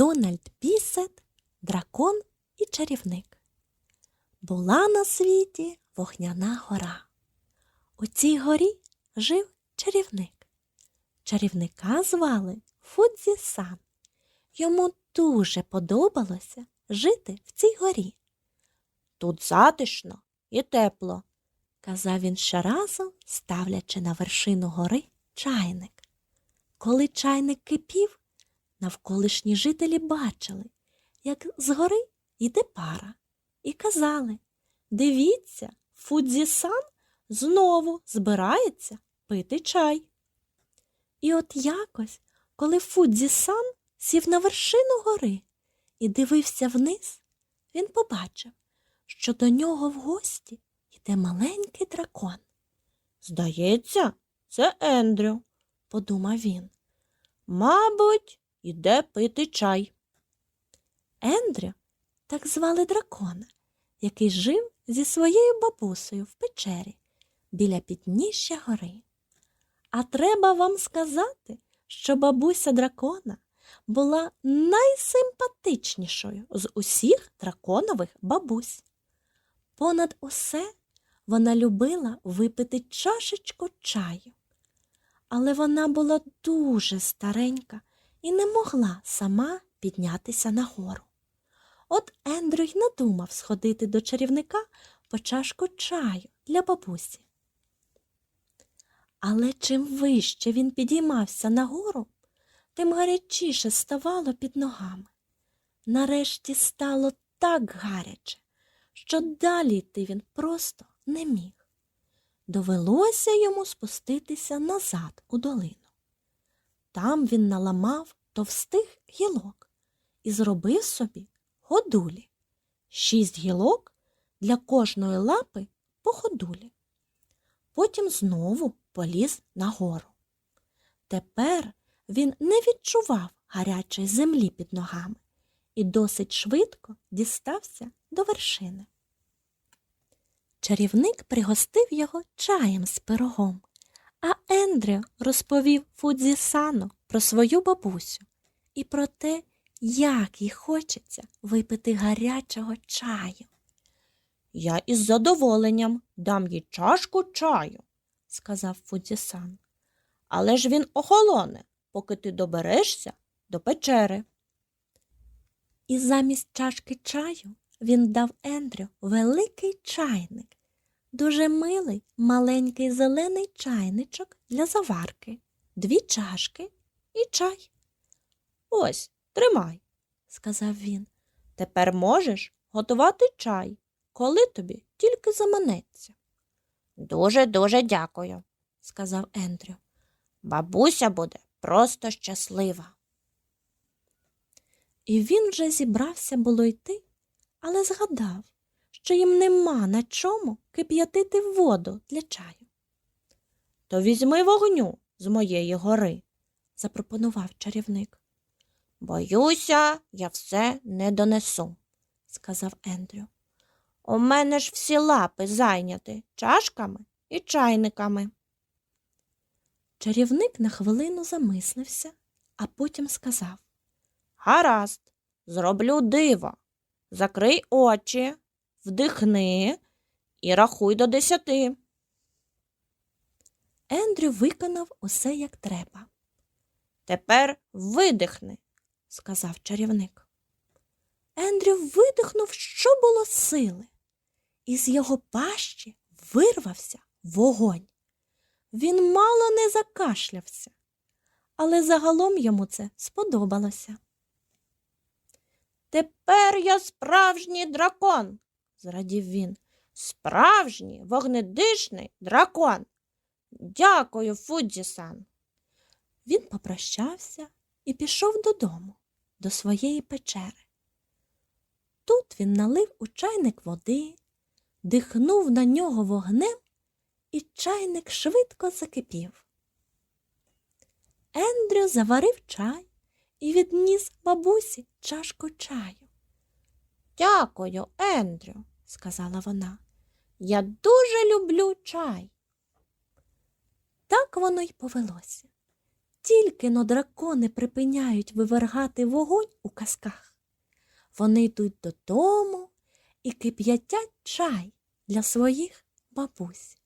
Дональд Пісет, дракон і чарівник. Була на світі вогняна гора. У цій горі жив чарівник. Чарівника звали Фудзі Сан. Йому дуже подобалося жити в цій горі. Тут затишно і тепло, казав він щоразу, ставлячи на вершину гори чайник. Коли чайник кипів, навколишні жителі бачили, як згори йде пара, і казали Дивіться, Фудзі-сан знову збирається пити чай. І от якось, коли Фудзі-сан сів на вершину гори і дивився вниз, він побачив, що до нього в гості йде маленький дракон. Здається, це Ендрю, подумав він. Мабуть, іде пити чай. Ендрю так звали дракона, який жив зі своєю бабусею в печері біля підніжжя гори. А треба вам сказати, що бабуся дракона була найсимпатичнішою з усіх драконових бабусь. Понад усе вона любила випити чашечку чаю, але вона була дуже старенька і не могла сама піднятися нагору. От Ендрю й надумав сходити до чарівника по чашку чаю для бабусі. Але чим вище він підіймався нагору, тим гарячіше ставало під ногами. Нарешті стало так гаряче, що далі йти він просто не міг. Довелося йому спуститися назад у долину. Там він наламав товстих гілок і зробив собі ходулі. Шість гілок для кожної лапи по ходулі. Потім знову поліз нагору. Тепер він не відчував гарячої землі під ногами і досить швидко дістався до вершини. Чарівник пригостив його чаєм з пирогом, Ендрю розповів Фудзі Сану про свою бабусю і про те, як їй хочеться випити гарячого чаю. Я із задоволенням дам їй чашку чаю, сказав Фудзі-сан. Але ж він охолоне, поки ти доберешся до печери. І замість чашки чаю він дав Ендрю великий чайник, дуже милий маленький зелений чайничок для заварки, дві чашки і чай. Ось, тримай, сказав він. Тепер можеш готувати чай, коли тобі тільки заманеться. Дуже дуже дякую, сказав Ендрю. Бабуся буде просто щаслива. І він вже зібрався було йти, але згадав, що їм нема на чому кип'ятити воду для чаю. То візьми вогню з моєї гори, запропонував чарівник. Боюся, я все не донесу, сказав Ендрю. У мене ж всі лапи зайняті чашками і чайниками. Чарівник на хвилину замислився, а потім сказав Гаразд, зроблю диво. Закрий очі, вдихни і рахуй до десяти. Ендрю виконав усе як треба. Тепер видихни, сказав чарівник. Ендрю видихнув, що було сили. Із його пащі вирвався вогонь. Він мало не закашлявся, але загалом йому це сподобалося. Тепер я справжній дракон, зрадів він. Справжній вогнедишний дракон. Дякую, Фудзі-сан. Він попрощався і пішов додому, до своєї печери. Тут він налив у чайник води, дихнув на нього вогнем, і чайник швидко закипів. Ендрю заварив чай і відніс бабусі чашку чаю. Дякую, Ендрю, сказала вона. Я дуже люблю чай. Так воно й повелося. Тільки но дракони припиняють вивергати вогонь у казках. Вони йдуть додому і кип'ятять чай для своїх бабусь.